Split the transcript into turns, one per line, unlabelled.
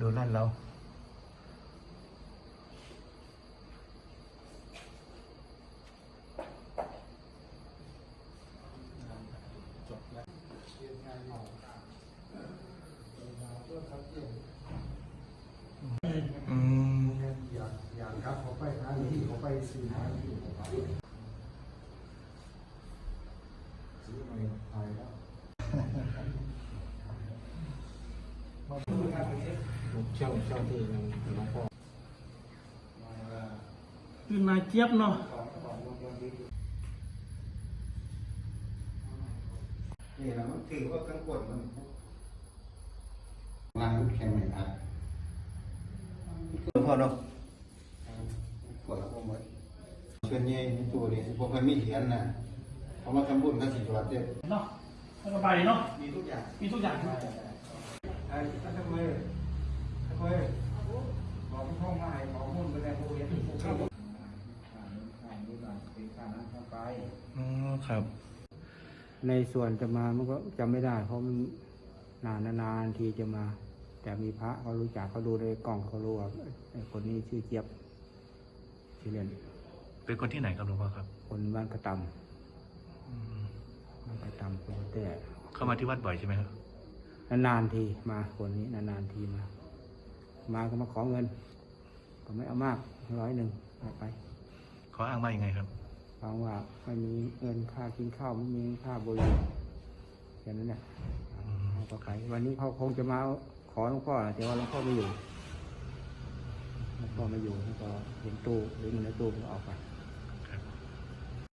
ดูนั่นเราอืม
อยากอยากครับเขาไปหาที่เขาไปซื้อหาที่เขาไปซื้อมาไปแล้ว
เช่าเช่าที่หลวงพ่อ
คือนายเจี๊ยบเนาะ
นี่นะมันถือว่าทั้งกดมันล้างแข็งไม่อัด
หลวงพ่อเนาะ
กดแล้วก็หมดเชิญเย่ในตัวนี้พวกมันมีเหรียญนะเขามาทำบุญกันสิจวัดเด็ด
เนาะแล้วก็ใบเนาะ
มีทุกอย่าง
มีทุกอย่าง
ไอ้ท่านทำไมทำไมบอกพ่อมาให้ของมุ่นไปแล้วพวกเรียนพวกเขา
อ๋อครับ
ในส่วนจะมามันก็จำไม่ได้ เพราะมันนานนานๆทีจะมา แต่มีพระเขารู้จักเขาดูในกล่องเขารู้ว่าไอ้คนนี้ชื่อเจี๊ยบชื่อเล่น
เป็นคนที่ไหนครับหลวงพ่อครับ
คนบ้านกระต
อืมำ
บ้านกระตำคนแต่
เข้ามาที่วัดบ่อยใช่ไหมครับ
นานๆทีมาคนนี้นานๆทีมา มาก็มาขอเงิน ก็ไม่เอามากร้อยหนึ่งเอาไป
เขาอ้างว่ายังไงครับ
ความว่าไม่มีเงินค่ากินข้าวไม่มีค่าบุหรี่แค่นั้นแหละเอาก็ไปวันนี้เขาคงจะมาขอหลวงพ่อแต่ว่าหลวงพ่อไม่อยู่หลวงพ่อไม่อยู่แล้วก็เห็นตู้หรือเงินในตู้ก็ออกไป